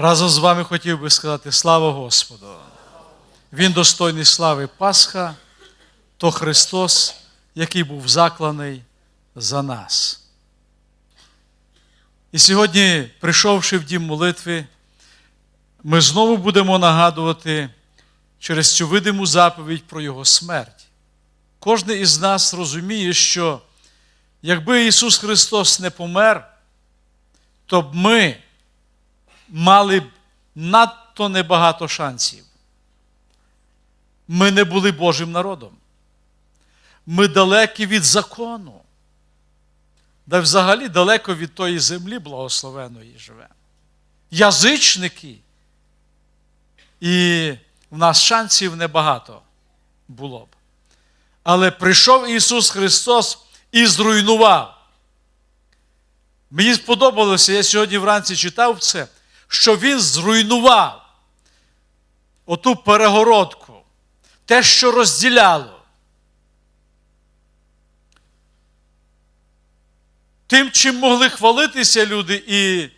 Разом з вами хотів би сказати слава Господу. Він достойний слави Пасха, то Христос, який був закланий за нас. І сьогодні, прийшовши в дім молитви, ми знову будемо нагадувати через цю видиму заповідь про Його смерть. Кожен із нас розуміє, що якби Ісус Христос не помер, то б ми мали б надто небагато шансів. Ми не були Божим народом. Ми далекі від закону. Да взагалі далеко від тої землі благословеної живемо. Язичники. І в нас шансів небагато було б. Але прийшов Ісус Христос і зруйнував. Мені сподобалося, я сьогодні вранці читав це, що Він зруйнував оту перегородку, те, що розділяло. Тим, чим могли хвалитися люди, і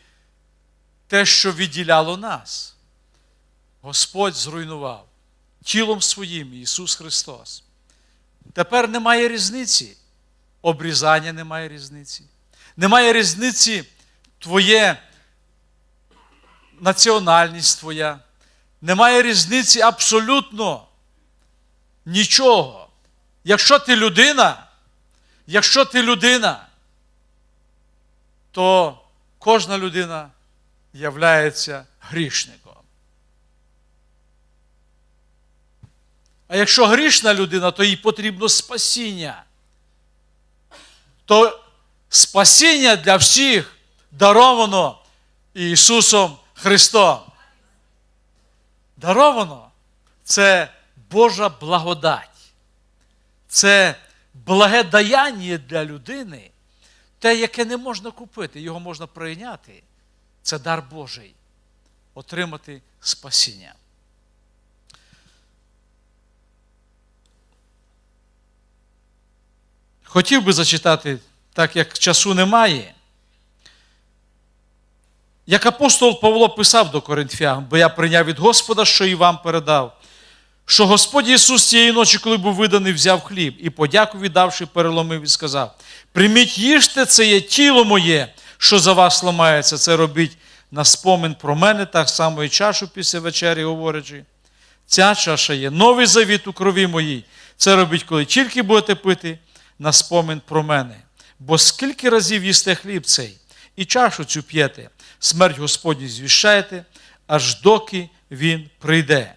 те, що відділяло нас. Господь зруйнував тілом своїм Ісус Христос. Тепер немає різниці. Обрізання немає різниці. Немає різниці твоє національність твоя. Немає різниці абсолютно нічого. Якщо ти людина, якщо ти людина, то кожна людина являється грішником. А якщо грішна людина, то їй потрібно спасіння. То спасіння для всіх даровано Ісусом Христом. Даровано це Божа благодать. Це благе даяння для людини, те, яке не можна купити, його можна прийняти. Це дар Божий. Отримати спасіння. Хотів би зачитати, так як часу немає. Як апостол Павло писав до Коринфян, бо я прийняв від Господа, що і вам передав, що Господь Ісус цієї ночі, коли був виданий, взяв хліб і, подяку віддавши, переломив і сказав: Прийміть їжте, це є тіло моє, що за вас ламається, це робіть на спомин про мене, так само і чашу після вечері, говорячи. Ця чаша є новий завіт у крові моїй. Це робіть, коли тільки будете пити на спомин про мене. Бо скільки разів їсте хліб цей, і чашу цю п'єте, смерть Господню звіщаєте, аж доки він прийде.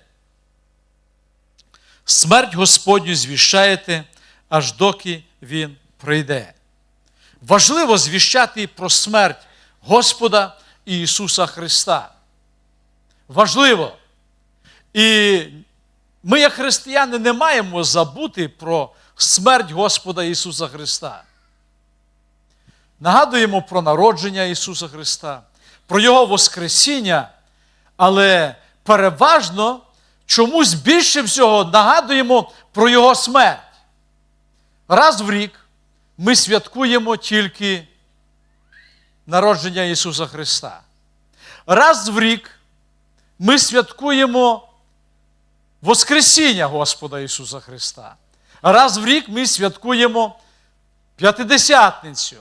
Смерть Господню звіщаєте, аж доки він прийде. Важливо звіщати про смерть Господа і Ісуса Христа. Важливо. І ми, як християни, не маємо забути про смерть Господа Ісуса Христа. Нагадуємо про народження Ісуса Христа, про Його Воскресіння, але переважно чомусь більше всього нагадуємо про Його смерть. Раз в рік ми святкуємо тільки народження Ісуса Христа. Раз в рік ми святкуємо Воскресіння Господа Ісуса Христа. Раз в рік ми святкуємо П'ятидесятницю,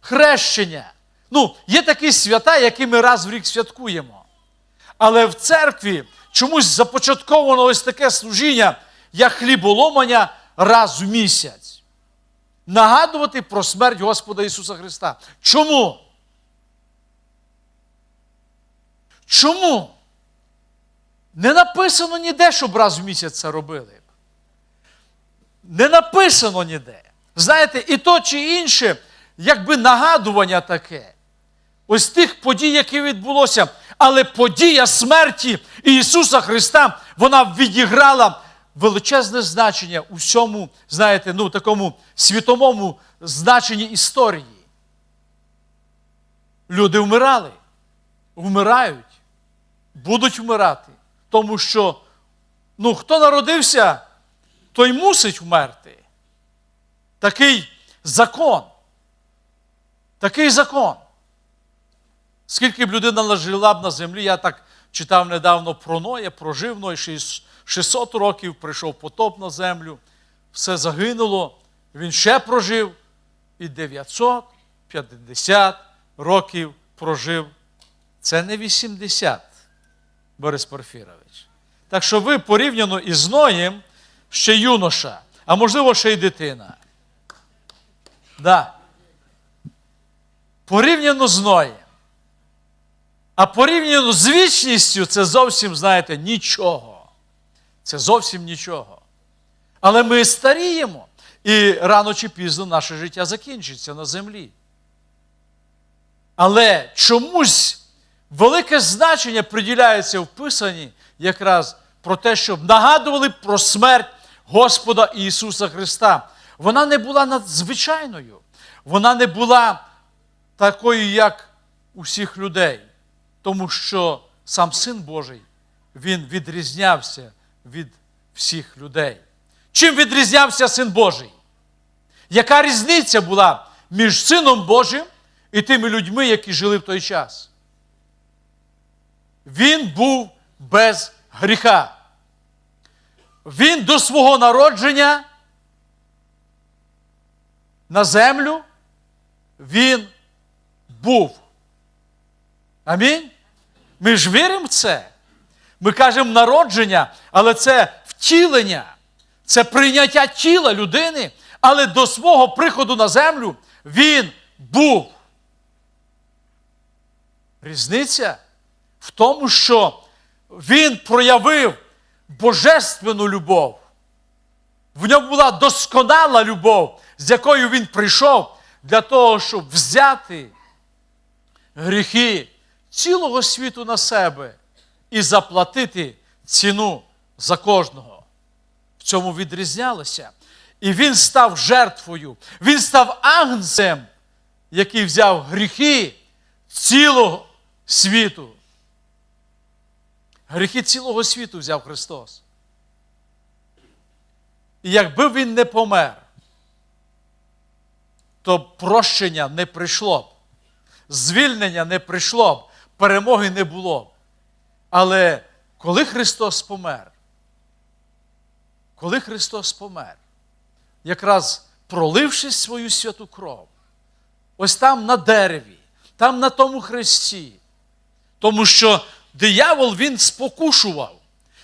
хрещення. Ну, є такі свята, які ми раз в рік святкуємо. Але в церкві чомусь започатковано ось таке служіння, як хліболомання раз в місяць. Нагадувати про смерть Господа Ісуса Христа. Чому? Чому? Не написано ніде, щоб раз в місяць це робили. Не написано ніде. Знаєте, і то чи інше, якби нагадування таке. Ось тих подій, які відбулося. Але подія смерті Ісуса Христа, вона відіграла величезне значення у всьому, знаєте, ну, такому світовому значенні історії. Люди вмирали, вмирають, будуть вмирати. Тому що, ну, хто народився, той мусить вмерти. Такий закон. Такий закон. Скільки б людина не жила б на землі, я так читав недавно про Ноя, прожив Ной 600 років, прийшов потоп на землю, все загинуло, він ще прожив і 950 років прожив. Це не 80, Борис Порфірович. Так що ви порівняно із Ноєм ще юноша, а можливо ще й дитина. Да. Порівняно з Ноєм. А порівняно з вічністю це зовсім, знаєте, нічого. Це зовсім нічого. Але ми старіємо, і рано чи пізно наше життя закінчиться на землі. Але чомусь велике значення приділяється в Писанні якраз про те, щоб нагадували про смерть Господа Ісуса Христа. Вона не була надзвичайною, вона не була такою, як у всіх людей, тому що сам Син Божий він відрізнявся від всіх людей. Чим відрізнявся Син Божий? Яка різниця була між Сином Божим і тими людьми, які жили в той час? Він був без гріха. Він до свого народження на землю він був. Амінь. Ми ж віримо в це. Ми кажемо народження, але це втілення, це прийняття тіла людини, але до свого приходу на землю він був. Різниця в тому, що він проявив божественну любов. В ньому була досконала любов, з якою він прийшов для того, щоб взяти гріхи цілого світу на себе і заплатити ціну за кожного. В цьому відрізнялося. І він став жертвою, він став агнцем, який взяв гріхи цілого світу. Гріхи цілого світу взяв Христос. І якби він не помер, то прощення не прийшло б, звільнення не прийшло б, перемоги не було. Але коли Христос помер, коли Христос помер, якраз проливши свою святу кров, ось там на дереві, там на тому хресті, тому що диявол він спокушував.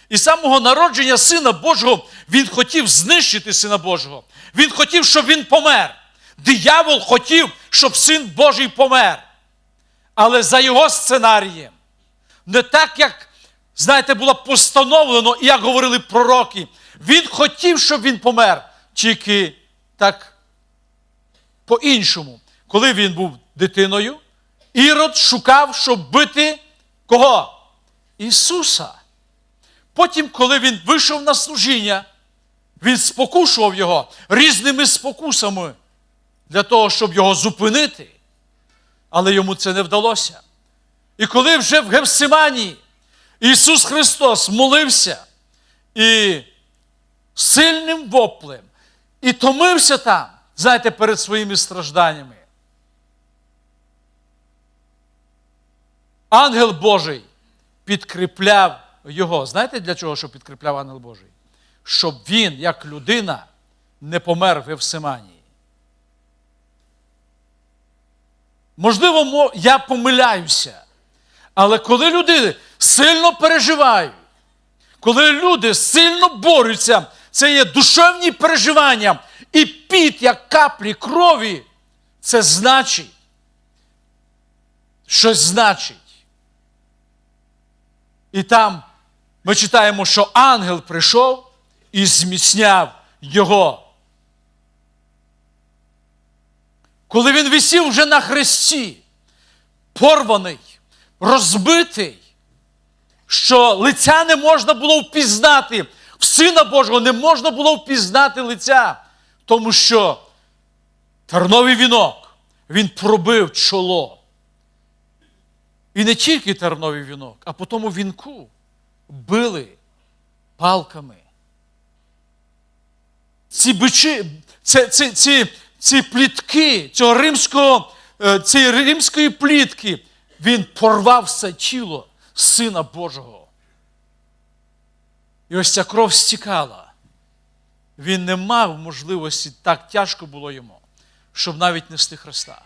І з самого народження Сина Божого він хотів знищити Сина Божого. Він хотів, щоб він помер. Диявол хотів, щоб Син Божий помер. Але за його сценарієм, не так, як, знаєте, було постановлено, і як говорили пророки, він хотів, щоб він помер, тільки так по-іншому. Коли він був дитиною, Ірод шукав, щоб бити кого? Ісуса. Потім, коли він вийшов на служіння, він спокушував його різними спокусами для того, щоб його зупинити. Але йому це не вдалося. І коли вже в Гевсиманії Ісус Христос молився і сильним воплем, і томився там, знаєте, перед своїми стражданнями. Ангел Божий підкріпляв його. Знаєте для чого, що підкріпляв ангел Божий? Щоб він, як людина, не помер в Евсиманії. Можливо, я помиляюся. Але коли люди сильно переживають, коли люди сильно борються, це є душевні переживання, і піт, як каплі крові, це значить, щось значить. І там ми читаємо, що ангел прийшов і зміцняв його. Коли він висів вже на хресті, порваний, розбитий, що лиця не можна було впізнати, в Сина Божого не можна було впізнати лиця, тому що терновий вінок, він пробив чоло. І не тільки терновий вінок, а по тому вінку били палками. Ці бичі, це, ці, ці, ці плітки цього римського, е, цієї римської плітки він порвав все тіло Сина Божого. І ось ця кров стікала. Він не мав можливості, так тяжко було йому, щоб навіть нести Христа.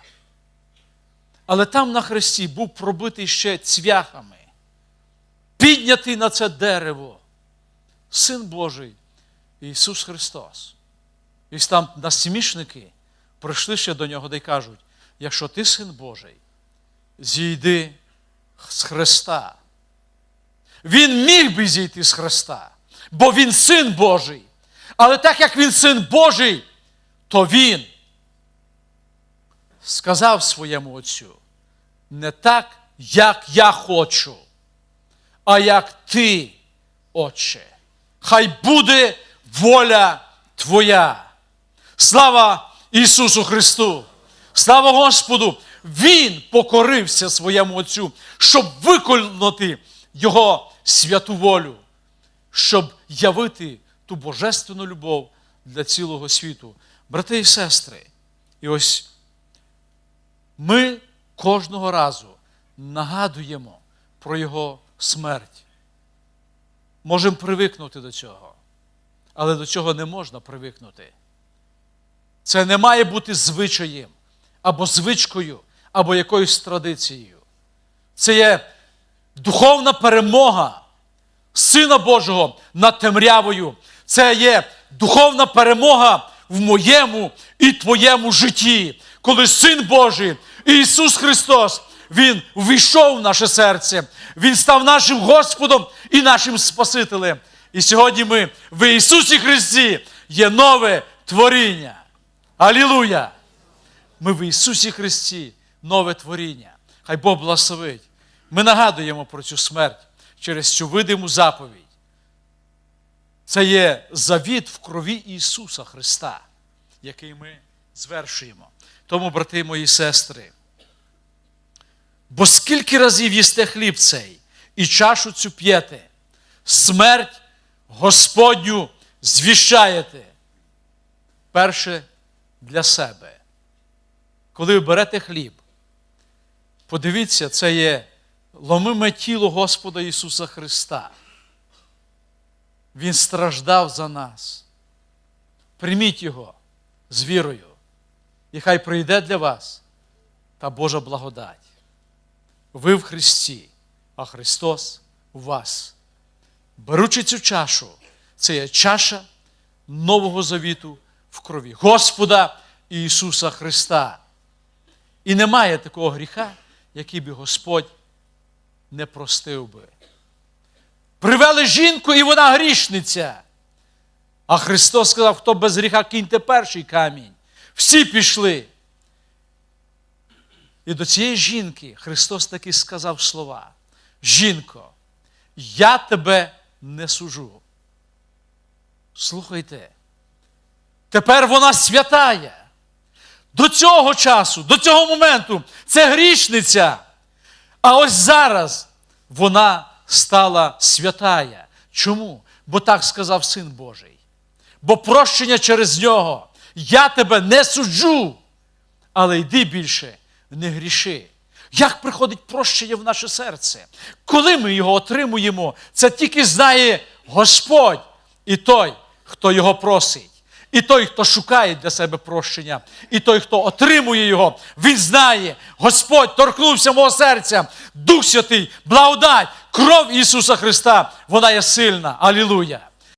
Але там на хресті був пробитий ще цвяхами, піднятий на це дерево, Син Божий Ісус Христос. І там насмішники прийшли ще до нього та й кажуть: якщо ти син Божий, зійди з Христа. Він міг би зійти з Христа, бо він син Божий. Але так як він син Божий, то він сказав своєму отцю, не так, як я хочу, а як ти, Отче. Хай буде воля Твоя. Слава Ісусу Христу! Слава Господу! Він покорився своєму Отцю, щоб виконати Його святу волю, щоб явити ту божественну любов для цілого світу. Брати і сестри, і ось ми кожного разу нагадуємо про Його смерть. Можемо привикнути до цього, але до цього не можна привикнути. Це не має бути звичаєм, або звичкою, або якоюсь традицією. Це є духовна перемога Сина Божого над темрявою. Це є духовна перемога в моєму і твоєму житті, коли Син Божий, Ісус Христос, Він ввійшов в наше серце, Він став нашим Господом і нашим Спасителем. І сьогодні ми в Ісусі Христі є нове творіння. Алілуя! Ми в Ісусі Христі нове творіння. Хай Бог благословить. Ми нагадуємо про цю смерть через цю видиму заповідь. Це є завіт в крові Ісуса Христа, який ми звершуємо. Тому, брати мої сестри, бо скільки разів їсте хліб цей і чашу цю п'єте, смерть Господню звіщаєте. Перше для себе. Коли ви берете хліб, подивіться, це є ломиме тіло Господа Ісуса Христа. Він страждав за нас. Прийміть Його з вірою, і хай прийде для вас та Божа благодать. Ви в Христі, а Христос у вас. Беручи цю чашу, це є чаша Нового Завіту в крові Господа Ісуса Христа. І немає такого гріха, який би Господь не простив би. Привели жінку, і вона грішниця. А Христос сказав, хто без гріха киньте перший камінь. Всі пішли. І до цієї жінки Христос таки сказав слова: Жінко, я тебе не сужу. Слухайте, тепер вона святая. До цього часу, до цього моменту це грішниця. А ось зараз вона стала святая. Чому? Бо так сказав Син Божий. Бо прощення через нього. Я тебе не суджу, але йди більше, не гріши. Як приходить прощення в наше серце? Коли ми його отримуємо, це тільки знає Господь і той, хто його просить. І той, хто шукає для себе прощення, і той, хто отримує його, він знає, Господь торкнувся мого серця, Дух Святий, благодать, кров Ісуса Христа, вона є сильна. Алілуя!